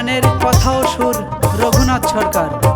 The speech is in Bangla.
গানের কথা ও সুর রঘুনাথ সরকার।